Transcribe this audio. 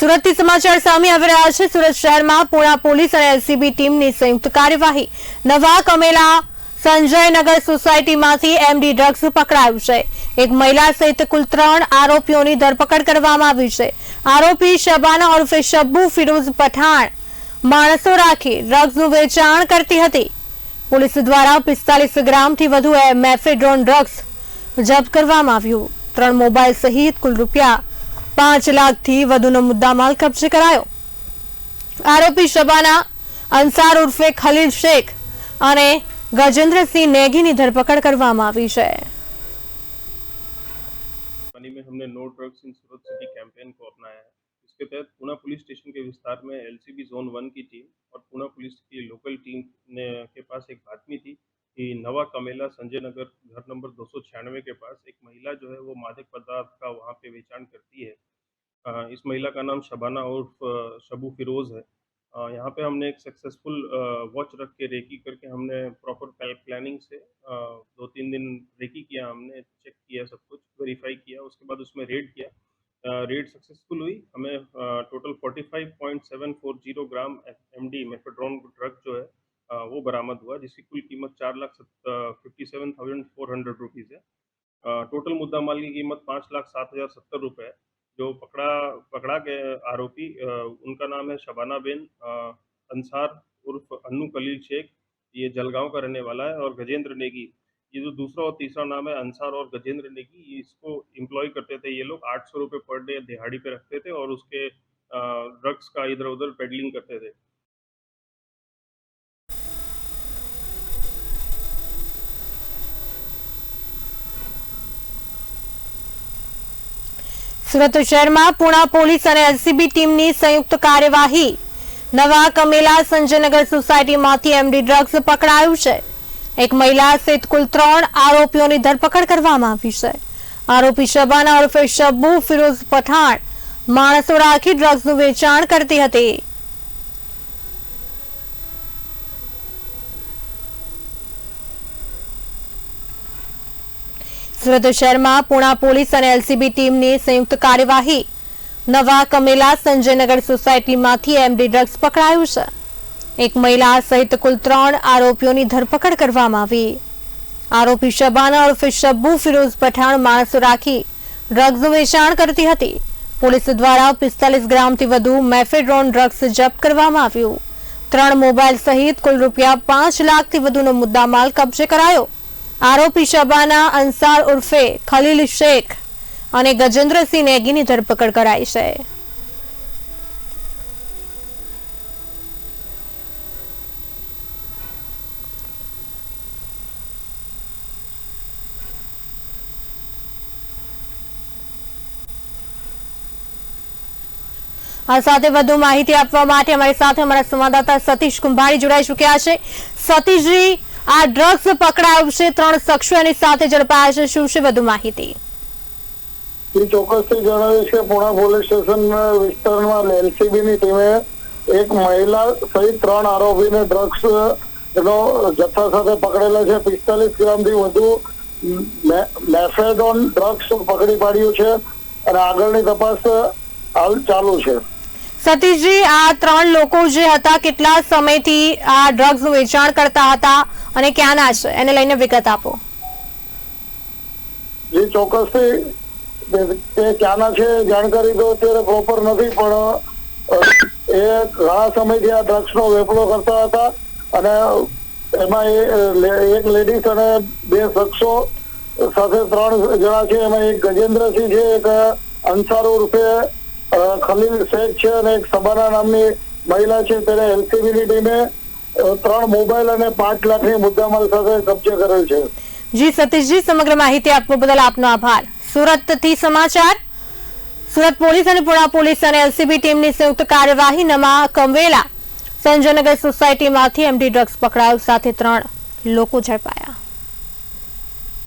સુરતથી સમાચાર સામે આવી રહ્યા છે. સુરત શહેરમાં પુણા પોલીસ અને એલસીબી ટીમની સંયુક્ત કાર્યવાહી. નવા કમેલા સંજયનગર સોસાયટીમાંથી એમડી ડ્રગ્સ પકડાયું છે. એક મહિલા સહિત કુલ ત્રણ આરોપીઓની ધરપકડ કરવામાં આવી છે. આરોપી શબાના ઉર્ફે શબ્બુ ફિરોઝ પઠાણ માણસો રાખી ડ્રગ્સનું વેચાણ કરતી હતી. પોલીસ દ્વારા પિસ્તાલીસ ગ્રામથી વધુ મેફેડ્રોન ડ્રગ્સ જપ્ત કરવામાં આવ્યું. ત્રણ મોબાઈલ સહિત કુલ રૂપિયા પાંચ લાખથી વધુનો મુદ્દામાલ કબજે કરાયો આરોપી શબાના અંસાર ઉર્ફે ખલીલ શેખ અને ગજેન્દ્રસિંહ નેગીની ધરપકડ કરવામાં આવી છે पानी में हमने no drugs in Surat city campaign को अपनाया है इसके तहत पुणे पुलिस स्टेशन के विस्तार में एलसीबी जोन वन की टीम और पुणे पुलिस की लोकल टीम ने के पास एक बातमी थी कि नवा कमेला संजय नगर घर नंबर दो सौ छियानवे के पास एक महिला जो है वो मादक पदार्थ का वहाँ पे वेचान करती है। इस महिला का नाम शबाना उर्फ़ शबू फिरोज है। यहाँ पे हमने एक सक्सेसफुल वॉच रख के रेकी करके हमने प्रॉपर प्लानिंग से दो तीन दिन रेकी किया, हमने चेक किया सब कुछ, वेरीफाई किया, उसके बाद उसमें रेड किया। रेड सक्सेसफुल हुई। हमें टोटल 45.740 ग्राम एमडी मेफेड्रोन ड्रग जो है वो बरामद हुआ, जिसकी कुल कीमत चार lakh fifty seven thousand four hundred rupees है। टोटल मुद्दा माल की कीमत पाँच लाख सात हज़ार सत्तर रुपये है। जो पकड़ा पकड़ा के आरोपी उनका नाम है शबाना बेन अंसार उर्फ़ अन्नू कलील शेख। ये जलगांव का रहने वाला है और गजेंद्र नेगी। ये जो दूसरा और तीसरा नाम है अंसार और गजेंद्र नेगी इसको एम्प्लॉय करते थे ये लोग। आठ सौ रुपये पर डे दिहाड़ी पे रखते थे और उसके ड्रग्स का इधर उधर पेडलिंग करते थे। સુરત શહેરમાં પુણા પોલીસ અને એલસીબી ટીમની સંયુક્ત કાર્યવાહી. નવા કમેલા સંજયનગર સોસાયટીમાંથી એમડી ડ્રગ્સ પકડાયું છે. એક મહિલા સહિત કુલ ત્રણ આરોપીઓની ધરપકડ કરવામાં આવી છે. આરોપી શબાના ઉર્ફે શબ્બુ ફિરોઝ પઠાણ માણસો રાખી ડ્રગ્સનું વેચાણ કરતી હતી. સુરત શહેરમાં પુણા પોલીસ અને એલસીબી ટીમની સંયુક્ત કાર્યવાહી. નવા કમેલા સંજયનગર સોસાયટીમાંથી એમડી ડ્રગ્સ પકડાયું છે. એક મહિલા સહિત કુલ ત્રણ આરોપીઓની ધરપકડ કરવામાં આવી. આરોપી શબાના ઉર્ફે શબ્બુ ફિરોઝ પઠાણ માણસો રાખી ડ્રગ્સનું વેચાણ કરતી હતી. પોલીસ દ્વારા પિસ્તાલીસ ગ્રામથી વધુ મેફેડ્રોન ડ્રગ્સ જપ્ત કરવામાં આવ્યું. ત્રણ મોબાઈલ સહિત કુલ રૂપિયા પાંચ લાખથી વધુનો મુદ્દામાલ કબજે કરાયો. આરોપી શબાના અંસાર ઉર્ફે ખલીલ શેખ અને ગજેન્દ્રસિંહ નેગીની ધરપકડ કરાઈ છે. આ સાથે વધુ માહિતી આપવા માટે અમારી સાથે અમારા સંવાદદાતા સતીશ કુંભારી જોડાઈ ચુક્યા છે. સતીશજી આ ડ્રગ્સ પકડાવશે, ત્રણ શખ્સો એની સાથે ઝડપાયા છે. શું વધુ માહિતી? ચોક્કસથી જણાવ્યું છે, પુણા પોલીસ સ્ટેશન વિસ્તારમાં એલસીબી ની ટીમે એક મહિલા સહિત ત્રણ આરોપીને ડ્રગ્સ નો જથ્થા સાથે પકડેલા છે. પિસ્તાલીસ ગ્રામથી વધુ મેફેડોન ડ્રગ્સ પકડી પાડ્યું છે અને આગળની તપાસ હાલ ચાલુ છે. સતીશજી, આ ત્રણ લોકો જે હતા, કેટલા સમયથી આ ડ્રગ્સનું વેચાણ કરતા હતા અને ક્યાંના છે? એને લઈને વિગત આપો. જે, ચોક્કસથી. તે- ક્યાંના છે જાણકારી તો અત્યારે પ્રોપર નથી, પણ એ ઘણા સમયથી આ ડ્રગ્સ નો વેપલો કરતા હતા અને એમાં એક લેડીઝ અને બે શખ્સો સાથે ત્રણ જણા છે. એમાં એક ગજેન્દ્રસિંહ છે, એક અંસાર ઉર્ફે ખલીલ શેખ છે અને એક સબાના નામની મહિલા છે. તેને એલસીબીની ટીમે ત્રણ મોબાઈલ અને પાંચ લાખની મુદ્દામાલ સાથે કબજે કરેલ છે. જી, સતીશજી, સમગ્ર માહિતી આપવા બદલ આપનો આભાર. સુરતથી સમાચાર. સુરત પોલીસ અને પુણા પોલીસ અને એલસીબી ટીમની સંયુક્ત કાર્યવાહી નમા કમવેલા સંજયનગર સોસાયટીમાંથી એમડી ડ્રગ્સ પકડાયું. સાથે ત્રણ લોકો ઝડપાયા.